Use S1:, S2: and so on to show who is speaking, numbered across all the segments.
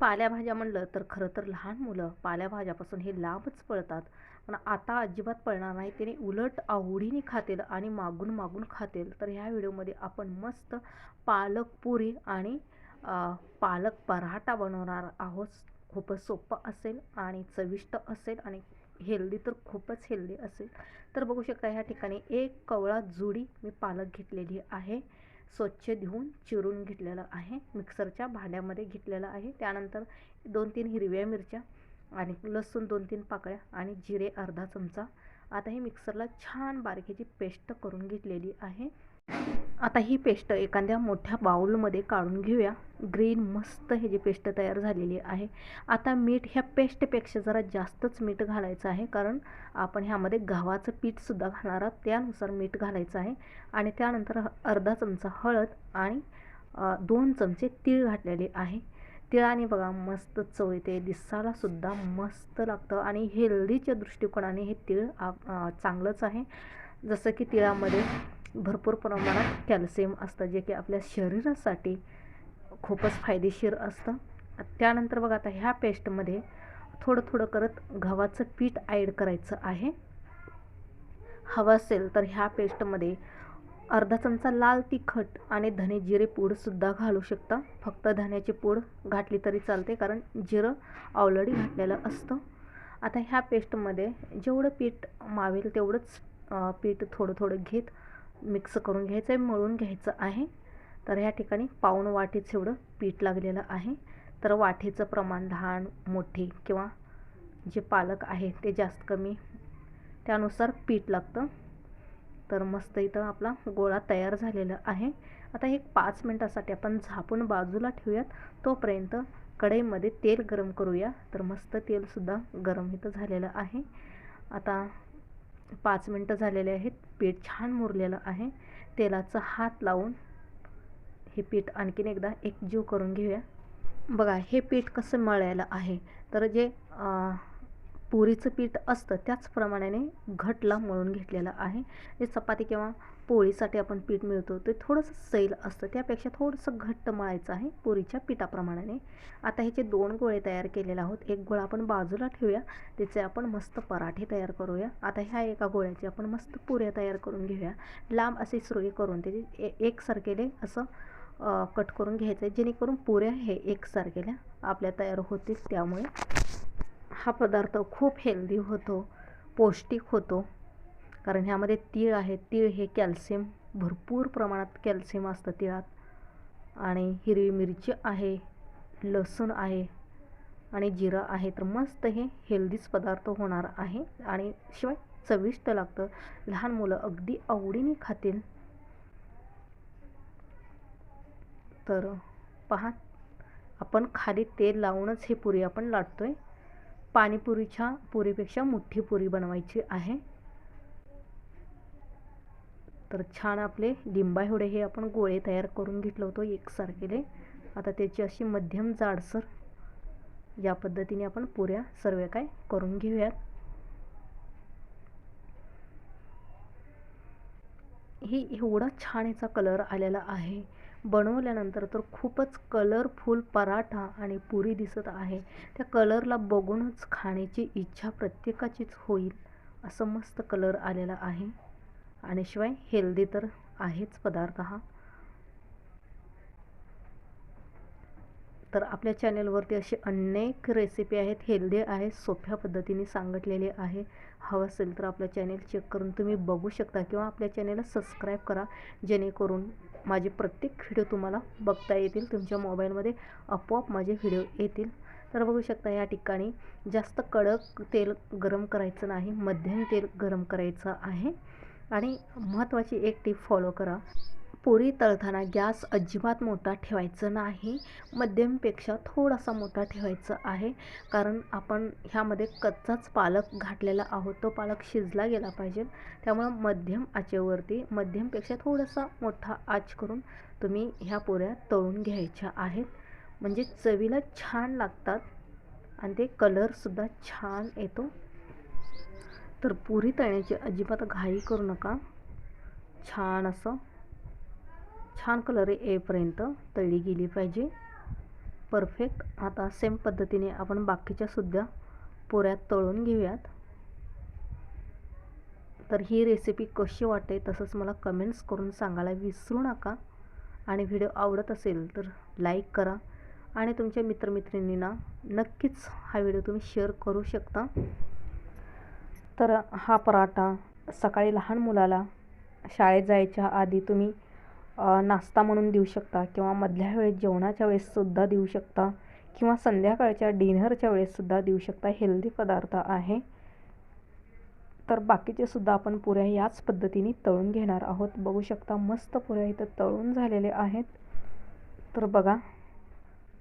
S1: पाल्याभाज्या म्हणलं तर खरं तर लहान मुलं पाल्याभाज्यापासून हे लांबच पळतात. पण आता अजिबात पळणार नाही. त्याने उलट आवडीने खातील आणि मागून मागून खातील. तर ह्या व्हिडिओमध्ये आपण मस्त पालक पुरी आणि पालक पराठा बनवणार आहोत. खूपच सोपं असेल आणि चविष्ट असेल आणि हेल्दी तर खूपच हेल्दी असेल. तर बघू शकता ह्या ठिकाणी एक कवळा जुडी मी पालक घेतलेली आहे. स्वच्छ धुवून चिरून घेतलेलं आहे. मिक्सरच्या भांड्यामध्ये घेतलेलं आहे. त्यानंतर दोन तीन हिरव्या मिरच्या आणि लसूण दोन तीन पाकळ्या आणि जिरे अर्धा चमचा. आता हे मिक्सरला छान बारकीची पेस्ट करून घेतलेली आहे. आता ही पेस्ट एखाद्या मोठ्या बाऊलमध्ये काढून घेऊया. ग्रीन मस्त हे जी पेस्ट तयार झालेली आहे. आता मीठ ह्या पेस्टपेक्षा जरा जास्तच मीठ घालायचं आहे. कारण आपण ह्यामध्ये गव्हाचं पीठसुद्धा घालणार आहोत. त्यानुसार मीठ घालायचं आहे. आणि त्यानंतर अर्धा चमचा हळद आणि दोन चमचे तीळ घातलेले आहे. तिळाने बघा मस्त चव येते. दिसायलासुद्धा मस्त लागतं. आणि हेल्दीच्या दृष्टिकोनाने हे तीळ चांगलंच आहे. जसं की तिळामध्ये भरपूर प्रमाणात कॅल्शियम असतं जे की आपल्या शरीरासाठी खूपच फायदेशीर असतं. त्यानंतर बघा आता ह्या पेस्टमध्ये थोडं थोडं करत गव्हाचं पीठ ॲड करायचं आहे. हवं असेल तर ह्या पेस्टमध्ये अर्धा चमचा लाल तिखट आणि धने जिरे पूडसुद्धा घालू शकता. फक्त धण्याची पूड घातली तरी चालते कारण जिरं ऑलरेडी घातलेलं असतं. आता ह्या पेस्टमध्ये जेवढं पीठ मावेल तेवढंच पीठ थोडं थोडं घेत मिक्स करून घ्यायचं आहे मळून घ्यायचं आहे. तर ह्या ठिकाणी पाऊण वाटीच एवढं पीठ लागलेलं आहे. तर वाटीचं प्रमाण लहान मोठी किंवा जे पालक आहे ते जास्त कमी त्यानुसार पीठ लागतं. तर मस्त इथं आपला गोळा तयार झालेला आहे. आता एक पाच मिनटासाठी आपण झापून बाजूला ठेवूयात. तोपर्यंत कढईमध्ये तेल गरम करूया. तर मस्त तेलसुद्धा गरम इथं झालेलं आहे. आता पाच मिनटं झालेले आहेत. पीठ छान मुरलेलं आहे. तेलाचा हात लावून हे पीठ आणखीन एकदा एकजीव करून घेऊया. बघा हे पीठ कसं मळायला आहे. तर जे पुरीचं पीठ असतं त्याचप्रमाणे घटला मळून घेतलेलं आहे. जे चपाती किंवा पोळीसाठी आपण पीठ मिळतो ते थोडंसं सैल असतं. त्यापेक्षा थोडंसं घट्ट मळायचं आहे पुरीच्या पिठाप्रमाणे आता ह्याचे दोन गोळे तयार केलेले आहोत एक गोळा आपण बाजूला ठेवूया त्याचे आपण मस्त पराठे तयार करूया. आता ह्या एका गोळ्याचे आपण मस्त पुऱ्या तयार करून घेऊया. लांब असे सुरळी करून त्याचे एकसारखेले असं कट करून घ्यायचं आहे जेणेकरून पुऱ्या हे एकसारखेल्या आपल्या तयार होतील त्यामुळे. हा पदार्थ खूप हेल्दी होतो पौष्टिक होतो. कारण ह्यामध्ये तीळ आहे. तीळ हे कॅल्शियम भरपूर प्रमाणात कॅल्शियम असतं तिळात. आणि हिरवी मिरची आहे लसूण आहे आणि जिरं आहे. तर मस्त हे हेल्दीच पदार्थ होणार आहे. आणि शिवाय चविष्ट लागतं. लहान मुलं अगदी आवडीने खातील. तर पहा आपण खाली तेल लावूनच हे पुरी आपण लाटतो आहे पाणीपुरीच्या पुरीपेक्षा मोठी पुरी बनवायची आहे. तर छान आपले लिंबा हे आपण गोळे तयार करून घेतलं होतो एकसारखेले. आता त्याची अशी मध्यम जाडसर या पद्धतीने आपण पुऱ्या सर्व काय करून घेऊयात. ही एवढा छान याचा कलर आलेला आहे. बनवल्यानंतर तर खूपच कलरफुल पराठा आणि पुरी दिसत आहे. त्या कलरला बघूनच खाण्याची इच्छा प्रत्येकाचीच होईल असं मस्त कलर आलेला आहे. आणि शिवाय हेल्दी तर आहेच पदार्थ हा. तर आपल्या चॅनेलवरती असे अनेक रेसिपी आहेत हेल्दी आहेत सोप्या पद्धतीने सांगितलेले आहे. हवं असेल तर आपलं चॅनेल चेक करून तुम्ही बघू शकता किंवा आपल्या चॅनेलला सबस्क्राईब करा. जेणेकरून माझे प्रत्येक व्हिडिओ तुम्हाला बघता येतील तुमच्या मोबाईलमध्ये आपोआप माझे व्हिडिओ येतील. तर बघू शकता या ठिकाणी जास्त कडक तेल गरम करायचं नाही मध्यम तेल गरम करायचं आहे. आणि महत्त्वाची एक टीप फॉलो करा. पुरी तळताना गॅस अजिबात मोठा ठेवायचं नाही. मध्यमपेक्षा थोडासा मोठा ठेवायचा आहे. कारण आपण ह्यामध्ये कच्चाच पालक घातलेला आहोत. तो पालक शिजला गेला पाहिजे. त्यामुळं मध्यम आचेवरती मध्यमपेक्षा थोडासा मोठा आच करून तुम्ही ह्या पोऱ्या तळून घ्यायच्या आहेत. म्हणजे चवीला छान लागतात आणि ते कलरसुद्धा छान येतो. तर पुरी तळण्याची अजिबात घाई करू नका. छान असं छान कलर येईपर्यंत तळली गेली पाहिजे. परफेक्ट आता सेम पद्धतीने आपण बाकीच्या सुद्धा पुऱ्या तळून घेऊयात. तर ही रेसिपी कशी वाटते तसंच मला कमेंट्स करून सांगायला विसरू नका. आणि व्हिडिओ आवडत असेल तर लाईक करा. आणि तुमच्या मित्रमित्रिणींना नक्कीच हा व्हिडिओ तुम्ही शेअर करू शकता. तर हा पराठा सकाळी लहान मुलाला शाळेत जायच्या आधी तुम्ही नाश्ता म्हणून देऊ शकता किंवा मधल्या वेळेस जेवणाच्या वेळेससुद्धा देऊ शकता किंवा संध्याकाळच्या डिनरच्या वेळेससुद्धा देऊ शकता. हेल्दी पदार्थ आहे. तर बाकीचे सुद्धा आपण पुऱ्या याच पद्धतीने तळून घेणार आहोत. बघू शकता मस्त पुऱ्या इथं तळून झालेले आहेत. तर बघा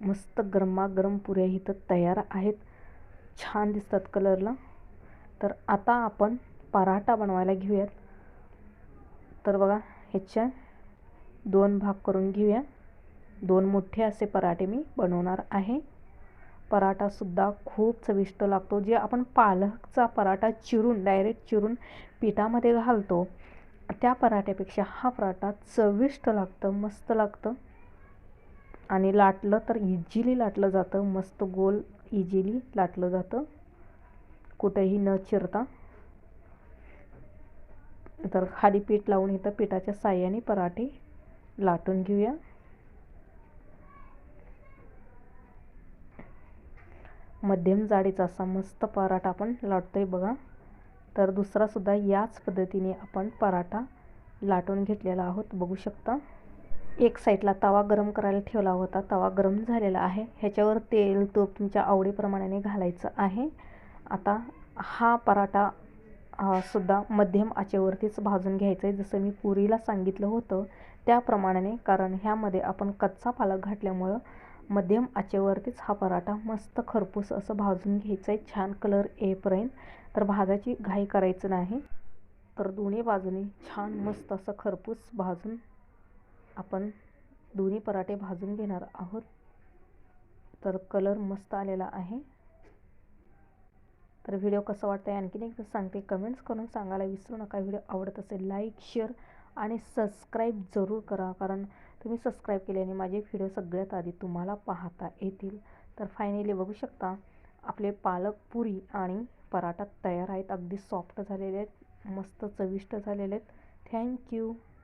S1: मस्त गरमागरम पुऱ्या इथं तयार आहेत. छान दिसतात कलरला. तर आता आपण पराठा बनवायला घेऊयात. तर बघा ह्याच्या दोन भाग करून घेऊया. दोन मोठे असे पराठे मी बनवणार आहे. पराठासुद्धा खूप चविष्ट लागतो. जे आपण पालकचा पराठा चिरून डायरेक्ट चिरून पिठामध्ये घालतो त्या पराठ्यापेक्षा हा पराठा चविष्ट लागतं मस्त लागतं. आणि लाटलं तर इझिली लाटलं जातं. मस्त गोल इझिली लाटलं जातं. कुठेही न चिरता. तर खाली पीठ लावून इथं पिठाच्या साह्याने पराठे लाटून घेऊया. मध्यम जाडीचा असा मस्त पराठा आपण लाटतोय बघा. तर दुसरासुद्धा याच पद्धतीने आपण पराठा लाटून घेतलेला आहोत बघू शकता. एक साईडला तवा गरम करायला ठेवला होता तवा गरम झालेला आहे. ह्याच्यावर तेल तूप तुमच्या आवडीप्रमाणे घालायचं आहे. आता हा पराठा सुद्धा मध्यम आचेवरतीच भाजून घ्यायचं आहे जसं मी पुरीला सांगितलं होतं त्याप्रमाणे कारण ह्यामध्ये आपण कच्चा पालक घातल्यामुळं मध्यम आचेवरतीच हा पराठा मस्त खरपूस असं भाजून घ्यायचं आहे छान कलर येईपर्यंत. तर भाजायची घाई करायचं नाही. तर दोन्ही बाजूनी छान मस्त असं खरपूस भाजून आपण दोन्ही पराठे भाजून घेणार आहोत. तर कलर मस्त आलेला आहे. तर व्हिडिओ कसं वाटतं आहे आणखीन एकदा सांगते. कमेंट्स करून सांगायला विसरू नका. व्हिडिओ आवडत असेल लाईक शेअर आणि सबस्क्राईब जरूर करा. कारण तुम्ही सबस्क्राईब केल्याने माझे व्हिडिओ सगळ्यात आधी तुम्हाला पाहता येतील. तर फायनली बघू शकता आपले पालक पुरी आणि पराठा तयार आहेत. अगदी सॉफ्ट झालेले आहेत मस्त चविष्ट झालेले आहेत. थँक्यू